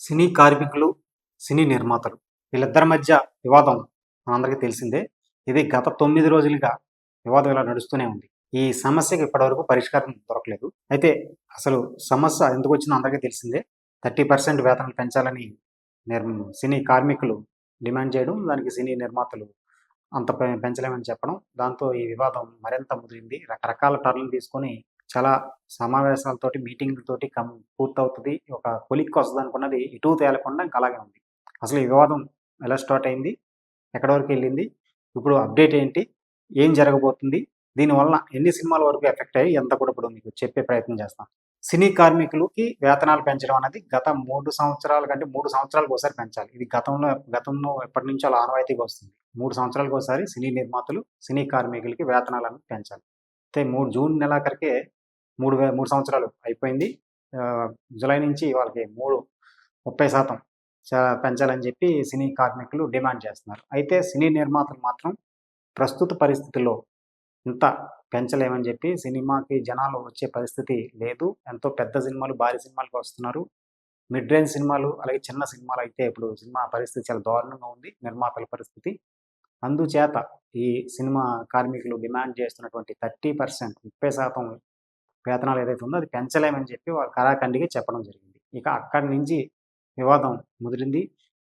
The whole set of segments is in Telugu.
సినీ కార్మికులు సినీ నిర్మాతలు. వీళ్ళిద్దరి మధ్య వివాదం మనందరికీ తెలిసిందే. ఇది గత తొమ్మిది రోజులుగా వివాదం ఇలా నడుస్తూనే ఉంది. ఈ సమస్యకి ఇప్పటివరకు పరిష్కారం దొరకలేదు. అయితే అసలు సమస్య ఎందుకు వచ్చిందో అందరికీ తెలిసిందే. థర్టీ పర్సెంట్ వేతనాలు పెంచాలని సినీ కార్మికులు డిమాండ్ చేయడం దానికి సినీ నిర్మాతలు అంత పెంచలేమని చెప్పడం దాంతో ఈ వివాదం మరింత ముదిరింది. రకరకాల టర్న్లు తీసుకొని చాలా సమావేశాలతోటి మీటింగ్లతోటి కం పూర్తవుతుంది. ఒక కొలిక్కి వస్తుంది అనుకున్నది ఇటు తేలకుండా ఇంకా అలాగే ఉంది. అసలు ఈ వివాదం ఎలా స్టార్ట్ అయింది? ఎక్కడి వరకు వెళ్ళింది? ఇప్పుడు అప్డేట్ ఏంటి? ఏం జరగబోతుంది? దీనివల్ల ఎన్ని సినిమాల వరకు ఎఫెక్ట్ అయ్యి ఎంత కూడా ఇప్పుడు మీకు చెప్పే ప్రయత్నం చేస్తాం. సినీ కార్మికులకి వేతనాలు పెంచడం అనేది గత మూడు సంవత్సరాల కంటే మూడు సంవత్సరాలకు ఒకసారి పెంచాలి. ఇది గతంలో గతంలో ఎప్పటి నుంచో అలా ఆనవాయితీగా వస్తుంది. మూడు సంవత్సరాలకు ఒకసారి సినీ నిర్మాతలు సినీ కార్మికులకి వేతనాలను పెంచాలి. అయితే మూడు జూన్ నెలాఖరికే మూడు మూడు సంవత్సరాలు అయిపోయింది. జులై జూలై నుంచి వాళ్ళకి మూడు ముప్పై శాతం పెంచాలని చెప్పి సినీ కార్మికులు డిమాండ్ చేస్తున్నారు. అయితే సినీ నిర్మాతలు మాత్రం ప్రస్తుత పరిస్థితుల్లో ఇంత పెంచలేమని చెప్పి సినిమాకి జనాలు వచ్చే పరిస్థితి లేదు. ఎంతో పెద్ద సినిమాలు భారీ సినిమాలకు వస్తున్నారు. మిడ్ రేంజ్ సినిమాలు అలాగే చిన్న సినిమాలు అయితే ఇప్పుడు సినిమా పరిస్థితి చాలా దారుణంగా ఉంది నిర్మాతల పరిస్థితి. అందుచేత ఈ సినిమా కార్మికులు డిమాండ్ చేస్తున్నటువంటి థర్టీ పర్సెంట్ ముప్పై శాతం వేతనాలు ఏదైతే ఉందో అది పెంచలేమని చెప్పి వాళ్ళు కరాఖండిగా చెప్పడం జరిగింది. ఇక అక్కడి నుంచి వివాదం ముదిరింది.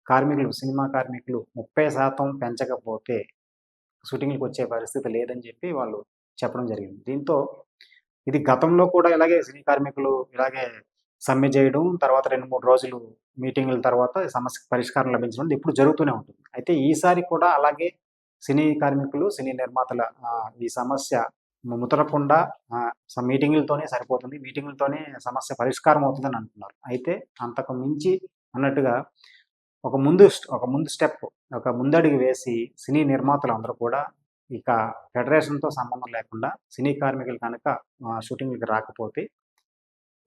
కార్మికులు సినిమా కార్మికులు ముప్పై శాతం పెంచకపోతే షూటింగ్లకు వచ్చే పరిస్థితి లేదని చెప్పి వాళ్ళు చెప్పడం జరిగింది. దీంతో ఇది గతంలో కూడా ఇలాగే సినీ కార్మికులు ఇలాగే సమ్మె చేయడం తర్వాత రెండు మూడు రోజులు మీటింగ్ల తర్వాత సమస్య సమస్యకు పరిష్కారం లభించడం ఇప్పుడు జరుగుతూనే ఉంటుంది. అయితే ఈసారి కూడా అలాగే సినీ కార్మికులు సినీ నిర్మాతల ఈ సమస్య ముతరకుండా ఆ, మీటింగులతోనే సరిపోతుంది. మీటింగులతోనే సమస్య పరిష్కారం అవుతుందని అంటున్నారు. అయితే అంతకు మించి అన్నట్టుగా ఒక ముందు ఒక ముందు స్టెప్ ఒక ముందడుగు వేసి సినీ నిర్మాతలు అందరూ కూడా ఇక ఫెడరేషన్తో సంబంధం లేకుండా సినీ కార్మికులు కనుక ఆ, షూటింగ్లకు రాకపోతే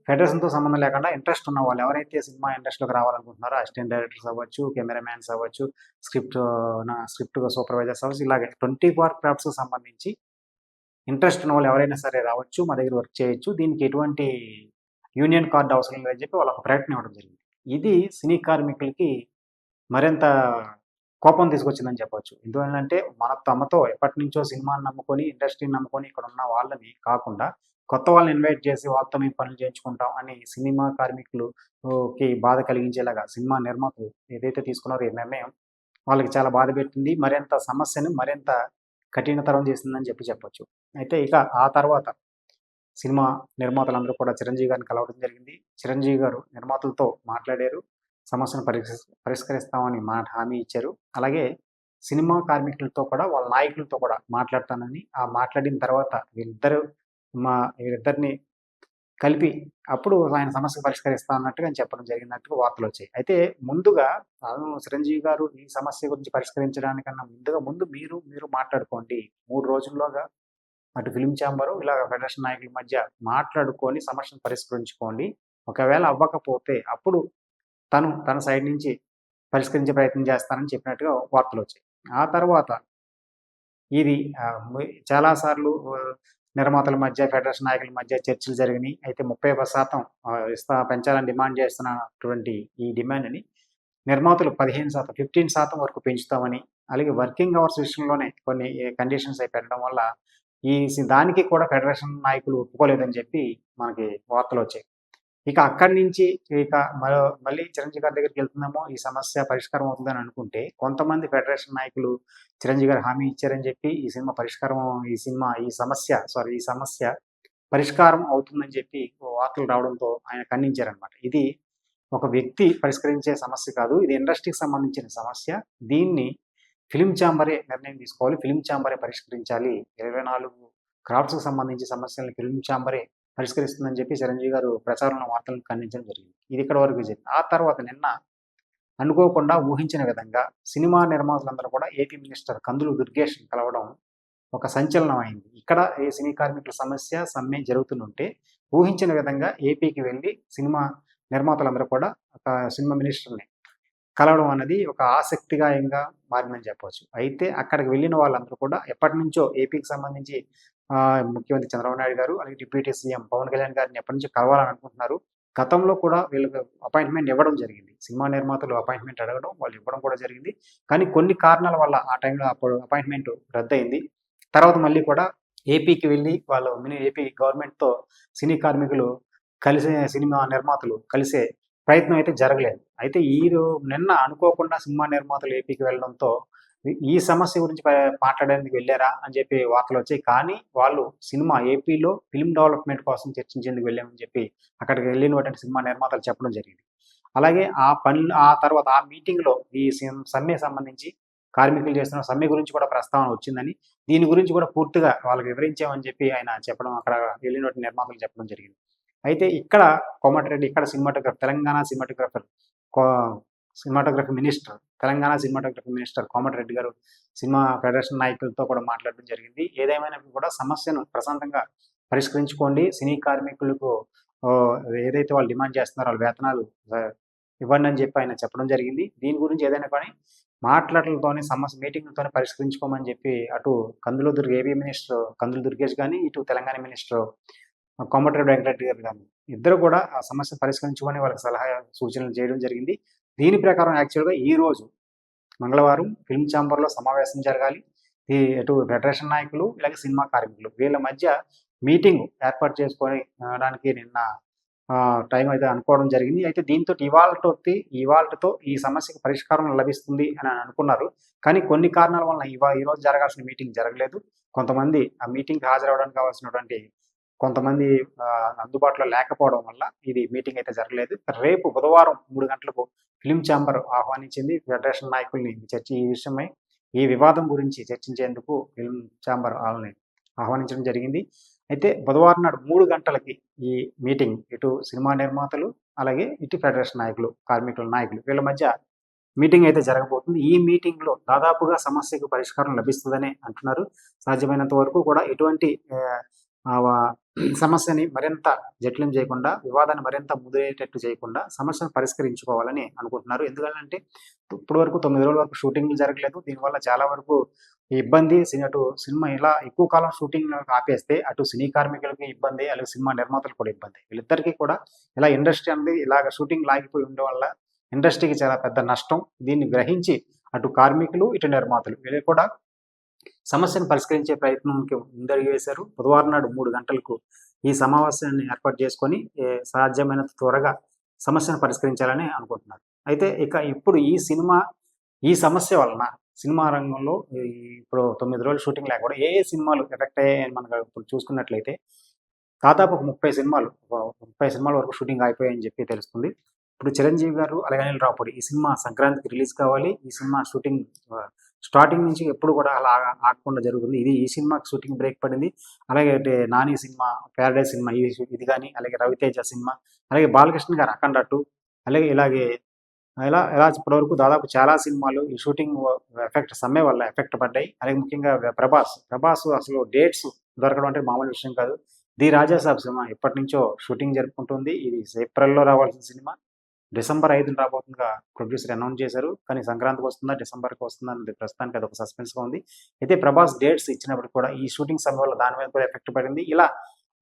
ఫెడరేషన్తో సంబంధం లేకుండా ఇంట్రెస్ట్ ఉన్న వాళ్ళు ఎవరైతే సినిమా ఇండస్ట్రీలోకి రావాలనుకుంటున్నారో అసిస్టెంట్ డైరెక్టర్స్ అవ్వచ్చు కెమెరామ్యాన్స్ అవ్వచ్చు స్క్రిప్ట్ నా స్క్రిప్ట్ సూపర్వైజర్స్ అవ్వచ్చు ఇలాగే ట్వంటీ ఫోర్ క్రాఫ్ట్స్కి సంబంధించి ఇంట్రెస్ట్ ఉన్న వాళ్ళు ఎవరైనా సరే రావచ్చు మా దగ్గర వర్క్ చేయొచ్చు. దీనికి ఎటువంటి యూనియన్ కార్డు అవసరం లేదని చెప్పి వాళ్ళకి ప్రయత్నం ఇవ్వడం జరిగింది. ఇది సినీ కార్మికులకి మరింత కోపం తీసుకొచ్చిందని చెప్పొచ్చు. ఎందుకంటే మన తమతో ఎప్పటి నుంచో సినిమాని నమ్ముకొని ఇండస్ట్రీని నమ్ముకొని ఇక్కడ ఉన్న వాళ్ళని కాకుండా కొత్త వాళ్ళని ఇన్వైట్ చేసి వాళ్ళతో మేము పనులు చేయించుకుంటాం అని సినిమా కార్మికులకి బాధ కలిగించేలాగా సినిమా నిర్మాతలు ఏదైతే తీసుకున్నారో ఈ నిర్ణయం వాళ్ళకి చాలా బాధ పెట్టింది. మరింత సమస్యను మరింత కఠినతరం చేసిందని చెప్పి చెప్పొచ్చు. అయితే ఇక ఆ తర్వాత సినిమా నిర్మాతలందరూ కూడా చిరంజీవి గారిని కలవడం జరిగింది. చిరంజీవి గారు నిర్మాతలతో మాట్లాడారు. సమస్యను పరిష్కరిస్తామని మాట హామీ ఇచ్చారు. అలాగే సినిమా కార్మికులతో కూడా వాళ్ళ నాయకులతో కూడా మాట్లాడతానని ఆ మాట్లాడిన తర్వాత వీళ్ళిద్దరు మా వీళ్ళిద్దరిని కలిపి అప్పుడు ఆయన సమస్య పరిష్కరిస్తా అన్నట్టుగా చెప్పడం జరిగినట్టుగా వార్తలు వచ్చాయి. అయితే ముందుగా చిరంజీవి గారు ఈ సమస్య గురించి పరిష్కరించడానికన్నా ముందుగా ముందు మీరు మీరు మాట్లాడుకోండి. మూడు రోజుల్లోగా అటు ఫిలిం ఛాంబరు ఇలా ఫెడరేషన్ నాయకుల మధ్య మాట్లాడుకొని సమస్యను పరిష్కరించుకోండి. ఒకవేళ అవ్వకపోతే అప్పుడు తను తన సైడ్ నుంచి పరిష్కరించే ప్రయత్నం చేస్తానని చెప్పినట్టుగా వార్తలు వచ్చాయి. ఆ తర్వాత ఇది చాలాసార్లు నిర్మాతల మధ్య ఫెడరేషన్ నాయకుల మధ్య చర్చలు జరిగినాయి. అయితే ముప్పై శాతం ఇస్తా పెంచాలని డిమాండ్ చేస్తున్నటువంటి ఈ డిమాండ్ని నిర్మాతలు పదిహేను శాతం ఫిఫ్టీన్ శాతం వరకు పెంచుతామని అలాగే వర్కింగ్ అవర్స్ విషయంలోనే కొన్ని కండిషన్స్ అయి పెట్టడం వల్ల ఈ సి- దానికి కూడా ఫెడరేషన్ నాయకులు ఒప్పుకోలేదని చెప్పి మనకి వార్తలు వచ్చాయి. ఇక అక్కడి నుంచి ఇక మరో మళ్ళీ చిరంజీవి గారి దగ్గరికి వెళ్తుందేమో ఈ సమస్య పరిష్కారం అవుతుందని అనుకుంటే కొంతమంది ఫెడరేషన్ నాయకులు చిరంజీవి గారు హామీ ఇచ్చారని చెప్పి ఈ సినిమా పరిష్కారం ఈ సినిమా ఈ సమస్య సారీ ఈ సమస్య పరిష్కారం అవుతుందని చెప్పి వార్తలు రావడంతో ఆయన ఖండించారనమాట ఇది ఒక వ్యక్తి పరిష్కరించే సమస్య కాదు ఇది ఇండస్ట్రీకి సంబంధించిన సమస్య. దీన్ని ఫిలిం ఛాంబరే నిర్ణయం తీసుకోవాలి. ఫిలిం ఛాంబరే పరిష్కరించాలి. ఇరవై నాలుగు క్రాఫ్ట్స్కి సంబంధించి సమస్యలను ఫిలిం ఛాంబరే పరిష్కరిస్తుందని చెప్పి చిరంజీవి గారు ప్రచారంలో వార్తలను ఖండించడం జరిగింది. ఇది ఇక్కడ వరకు జరిగింది. ఆ తర్వాత నిన్న అనుకోకుండా ఊహించిన విధంగా సినిమా నిర్మాతలందరూ కూడా ఏపీ మినిస్టర్ కందులు దుర్గేష్ కలవడం ఒక సంచలనం అయింది ఇక్కడ ఈ సినీ కార్మికుల సమస్య సమ్మె జరుగుతుంటే ఊహించిన విధంగా ఏపీకి వెళ్ళి సినిమా నిర్మాతలందరూ కూడా ఒక సినిమా మినిస్టర్ని కలవడం అనేది ఒక ఆసక్తిగాయంగా మారిందని చెప్పవచ్చు అయితే అక్కడికి వెళ్ళిన వాళ్ళందరూ కూడా ఎప్పటి నుంచో ఏపీకి సంబంధించి ఆ, ముఖ్యమంత్రి చంద్రబాబు నాయుడు గారు అలాగే డిప్యూటీ సీఎం పవన్ కళ్యాణ్ గారిని ఎప్పటి నుంచో కలవాలని అనుకుంటున్నారు గతంలో కూడా వీళ్ళకి అపాయింట్మెంట్ ఇవ్వడం జరిగింది. సినిమా నిర్మాతలు అపాయింట్మెంట్ అడగడం వాళ్ళు ఇవ్వడం కూడా జరిగింది. కానీ కొన్ని కారణాల వల్ల ఆ టైంలో అప్పుడు అపాయింట్మెంట్ రద్దయింది. తర్వాత మళ్ళీ కూడా ఏపీకి వెళ్ళి వాళ్ళు మినీ ఏపీ గవర్నమెంట్తో సినీ కార్మికులు కలిసే సినిమా నిర్మాతలు కలిసే ప్రయత్నం అయితే జరగలేదు. అయితే ఈ నిన్న అనుకోకుండా సినిమా నిర్మాతలు ఏపీకి వెళ్ళడంతో ఈ- సమస్య గురించి మాట్లాడడానికి వెళ్ళారా అని చెప్పి వార్తలు వచ్చాయి. కానీ వాళ్ళు సినిమా ఏపీలో ఫిల్మ్ డెవలప్మెంట్ కోసం చర్చించేందుకు వెళ్ళామని చెప్పి అక్కడికి వెళ్ళినటువంటి సినిమా నిర్మాతలు చెప్పడం జరిగింది. అలాగే ఆ పనులు ఆ తర్వాత ఆ మీటింగ్లో ఈ సమ్మె సంబంధించి కార్మికులు చేస్తున్న సమ్మె గురించి కూడా ప్రస్తావన వచ్చిందని దీని గురించి కూడా పూర్తిగా వాళ్ళకి వివరించామని చెప్పి ఆయన చెప్పడం అక్కడ వెళ్ళినటువంటి నిర్మాతలు చెప్పడం జరిగింది. అయితే ఇక్కడ కోమటిరెడ్డి ఇక్కడ cinematographer Telangana cinematographer cinematography minister Telangana cinematography minister Komatireddy garu cinema federation నాయకులతో కూడా మాట్లాడడం జరిగింది. ఏదేమైనా కూడా సమస్యను ప్రశాంతంగా పరిష్కరించుకోండి. సినీ కార్మికులకు ఏదైతే వాళ్ళు డిమాండ్ చేస్తున్నారో వాళ్ళ వేతనాలు ఇవ్వండి అని చెప్పి ఆయన చెప్పడం జరిగింది. దీని గురించి ఏదైనా కానీ మాట్లాడలతోనే సమస్య మీటింగ్లతోనే పరిష్కరించుకోమని చెప్పి అటు కందుల దుర్గ ఏబీ మినిస్టర్ కందుల దుర్గేష్ కానీ ఇటు తెలంగాణ మినిస్టర్ కోమటిరెడ్డి వెంకటరెడ్డి గారు కానీ ఇద్దరు కూడా ఆ సమస్య పరిష్కరించుకొని వాళ్ళకి సలహా సూచనలు చేయడం జరిగింది. దీని ప్రకారం యాక్చువల్గా ఈ రోజు మంగళవారం ఫిల్మ్ ఛాంబర్లో సమావేశం జరగాలి. అటు ఇటు ఫెడరేషన్ నాయకులు ఇలాగే సినిమా కార్మికులు వీళ్ళ మధ్య మీటింగ్ ఏర్పాటు చేసుకొని దానికి నిన్న ఆ, టైం అయితే అనుకోవడం జరిగింది. అయితే దీంతో ఇవాళతోటి ఇవాళతో ఈ సమస్యకు పరిష్కారం లభిస్తుంది అని అనుకున్నారు. కానీ కొన్ని కారణాల వల్ల ఇవా ఈ రోజు జరగాల్సిన మీటింగ్ జరగలేదు. కొంతమంది ఆ మీటింగ్ హాజరవడానికి కావాల్సినటువంటి కొంతమంది అందుబాటులో లేకపోవడం వల్ల ఇది మీటింగ్ అయితే జరగలేదు. రేపు బుధవారం మూడు గంటలకు ఫిలిం ఛాంబర్ ఆహ్వానించింది ఫెడరేషన్ నాయకుల్ని చర్చ ఈ విషయమై ఈ వివాదం గురించి చర్చించేందుకు ఫిలిం ఛాంబర్ వాళ్ళని ఆహ్వానించడం జరిగింది. అయితే బుధవారం నాడు మూడు గంటలకి ఈ మీటింగ్ ఇటు సినిమా నిర్మాతలు అలాగే ఇటు ఫెడరేషన్ నాయకులు కార్మికుల నాయకులు వీళ్ళ మధ్య మీటింగ్ అయితే జరగబోతుంది. ఈ మీటింగ్లో దాదాపుగా సమస్యకు పరిష్కారం లభిస్తుందని అంటున్నారు. సాధ్యమైనంత వరకు కూడా ఎటువంటి సమస్యని మరింత జటిలం చేయకుండా వివాదాన్ని మరింత ముదిరేటట్టు చేయకుండా సమస్యను పరిష్కరించుకోవాలని అనుకుంటున్నారు. ఎందుకంటే ఇప్పటి వరకు తొమ్మిది రోజుల వరకు షూటింగ్లు జరగలేదు. దీనివల్ల చాలా వరకు ఇబ్బంది అటు సినిమా ఇలా ఎక్కువ కాలం షూటింగ్ ఆపేస్తే అటు సినీ కార్మికులకి ఇబ్బంది అలాగే సినిమా నిర్మాతలకు కూడా ఇబ్బంది. వీళ్ళిద్దరికీ కూడా ఇలా ఇండస్ట్రీ అనేది ఇలాగ షూటింగ్ లాగిపోయి ఉండడం వల్ల ఇండస్ట్రీకి చాలా పెద్ద నష్టం. దీన్ని గ్రహించి అటు కార్మికులు ఇటు నిర్మాతలు వీళ్ళు కూడా సమస్యను పరిష్కరించే ప్రయత్నంకి ముందడుగు వేశారు. బుధవారం నాడు మూడు గంటలకు ఈ సమావేశాన్ని ఏర్పాటు చేసుకొని సాధ్యమైనంత త్వరగా సమస్యను పరిష్కరించాలని అనుకుంటున్నారు. అయితే ఇక ఇప్పుడు ఈ సినిమా ఈ సమస్య వలన సినిమా రంగంలో ఇప్పుడు తొమ్మిది రోజులు షూటింగ్ లేకపోవడం ఏ ఏ సినిమాలు ఎఫెక్ట్ అయ్యాయని మనకు ఇప్పుడు చూసుకున్నట్లయితే దాదాపు ఒక ముప్పై సినిమాలు ముప్పై సినిమాల వరకు షూటింగ్ అయిపోయాయని చెప్పి తెలుస్తుంది. ఇప్పుడు చిరంజీవి గారు అలాగే అనిల్ రావుపూడి ఈ సినిమా సంక్రాంతికి రిలీజ్ కావాలి. ఈ సినిమా షూటింగ్ స్టార్టింగ్ నుంచి ఎప్పుడు కూడా అలా ఆగకుండా జరుగుతుంది. ఇది ఈ సినిమాకి షూటింగ్ బ్రేక్ పడింది. అలాగే అంటే నాని సినిమా ప్యారడైజ్ సినిమా ఈ ఇది కానీ అలాగే రవితేజ సినిమా అలాగే బాలకృష్ణ గారు అఖండ టూ అలాగే ఇలాగే ఇలా ఇలా ఇప్పటివరకు దాదాపు చాలా సినిమాలు ఈ షూటింగ్ ఎఫెక్ట్ సమ్మె వల్ల ఎఫెక్ట్ పడ్డాయి. అలాగే ముఖ్యంగా ప్రభాస్ ప్రభాస్ అసలు డేట్స్ దొరకడం అంటే మామూలు విషయం కాదు. ది రాజాసాబ్ సినిమా ఎప్పటి నుంచో షూటింగ్ జరుపుకుంటుంది. ఇది ఏప్రిల్లో రావాల్సిన సినిమా. డిసెంబర్ ఐదున రాబోతుందిగా ప్రొడ్యూసర్ అనౌన్స్ చేశారు. కానీ సంక్రాంతికి వస్తుందా డిసెంబర్కి వస్తుందా అనేది ప్రస్తుతానికి అది ఒక సస్పెన్స్గా ఉంది. అయితే ప్రభాస్ డేట్స్ ఇచ్చినప్పుడు కూడా ఈ షూటింగ్ సమయం వల్ల దాని మీద కూడా ఎఫెక్ట్ పడింది. ఇలా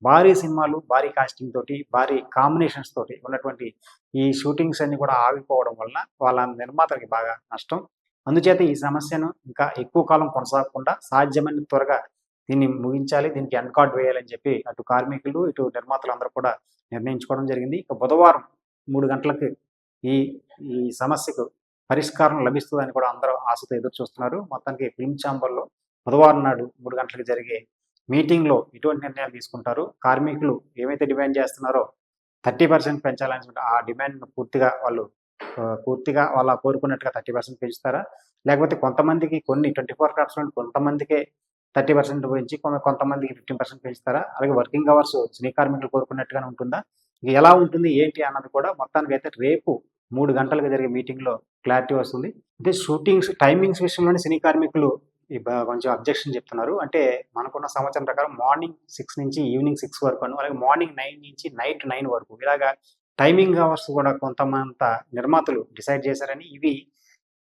భారీ సినిమాలు భారీ కాస్టింగ్ తోటి భారీ కాంబినేషన్స్ తోటి ఉన్నటువంటి ఈ షూటింగ్స్ అన్ని కూడా ఆగిపోవడం వలన వాళ్ళ నిర్మాతలకి బాగా నష్టం. అందుచేత ఈ సమస్యను ఇంకా ఎక్కువ కాలం కొనసాగకుండా సాధ్యమైన త్వరగా దీన్ని ముగించాలి దీనికి ఎన్కార్డ్ వేయాలని చెప్పి అటు కార్మికులు ఇటు నిర్మాతలు అందరూ కూడా నిర్ణయించుకోవడం జరిగింది. ఇక బుధవారం మూడు గంటలకు ఈ ఈ సమస్యకు పరిష్కారం లభిస్తుందని కూడా అందరూ ఆశతో ఎదురు చూస్తున్నారు. మొత్తానికి ఫిల్మ్ ఛాంబర్లో బుధవారం నాడు మూడు గంటలకు జరిగే మీటింగ్లో ఎటువంటి నిర్ణయాలు తీసుకుంటారు. కార్మికులు ఏమైతే డిమాండ్ చేస్తున్నారో థర్టీ పర్సెంట్ పెంచాలని ఆ డిమాండ్ పూర్తిగా వాళ్ళు పూర్తిగా వాళ్ళ కోరుకున్నట్టుగా థర్టీ పర్సెంట్ పెంచుతారా? లేకపోతే కొంతమందికి కొన్ని ట్వంటీ ఫోర్ క్రాఫ్ట్స్ నుండి కొంతమందికే థర్టీ పర్సెంట్ పెంచి కొంతమందికి ఫిఫ్టీన్ పర్సెంట్ పెంచుతారా? అలాగే వర్కింగ్ అవర్స్ సినీ కార్మికులు కోరుకున్నట్టుగానే ఉంటుందా? ఎలా ఉంటుంది ఏంటి అన్నది కూడా మొత్తానికి అయితే రేపు మూడు గంటలకు జరిగే మీటింగ్లో క్లారిటీ వస్తుంది. అంటే షూటింగ్స్ టైమింగ్స్ విషయంలోనే సినీ కార్మికులు కొంచెం అబ్జెక్షన్ చెప్తున్నారు. అంటే మనకున్న సంవత్సరం ప్రకారం మార్నింగ్ సిక్స్ నుంచి ఈవినింగ్ సిక్స్ వరకు అని అలాగే మార్నింగ్ నైన్ నుంచి నైట్ నైన్ వరకు ఇలాగా టైమింగ్ అవర్స్ కూడా కొంతమంత నిర్మాతలు డిసైడ్ చేశారని ఇవి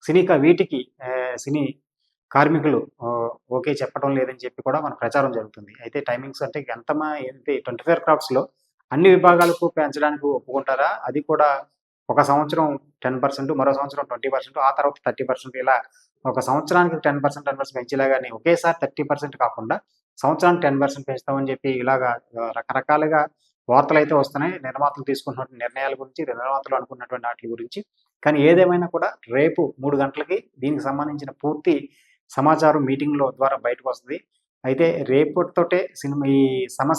సినీ వీటికి సినీ కార్మికులు ఓకే చెప్పడం లేదని చెప్పి కూడా మన ప్రచారం జరుగుతుంది. అయితే టైమింగ్స్ అంటే ఎంతమా ఏంటి ట్వంటీ ఫోర్ క్రాఫ్ట్స్లో అన్ని విభాగాలకు పెంచడానికి ఒప్పుకుంటారా? అది కూడా ఒక సంవత్సరం టెన్ పర్సెంట్ మరో సంవత్సరం ట్వంటీ పర్సెంట్ ఆ తర్వాత థర్టీ పర్సెంట్ ఇలా ఒక సంవత్సరానికి టెన్ పర్సెంట్ టెన్ పర్సెంట్ పెంచేలాగానే ఒకేసారి థర్టీ పర్సెంట్ కాకుండా సంవత్సరానికి టెన్ పర్సెంట్ పెంచుతామని చెప్పి ఇలాగా రకరకాలుగా వార్తలు అయితే వస్తున్నాయి. నిర్మాతలు తీసుకున్నటువంటి నిర్ణయాల గురించి నిర్మాతలు అనుకున్నటువంటి వాటి గురించి. కానీ ఏదేమైనా కూడా రేపు మూడు గంటలకి దీనికి సంబంధించిన పూర్తి సమాచారం మీటింగ్లో ద్వారా బయటకు వస్తుంది. అయితే రేపటితోటే సినిమా ఈ సమస్య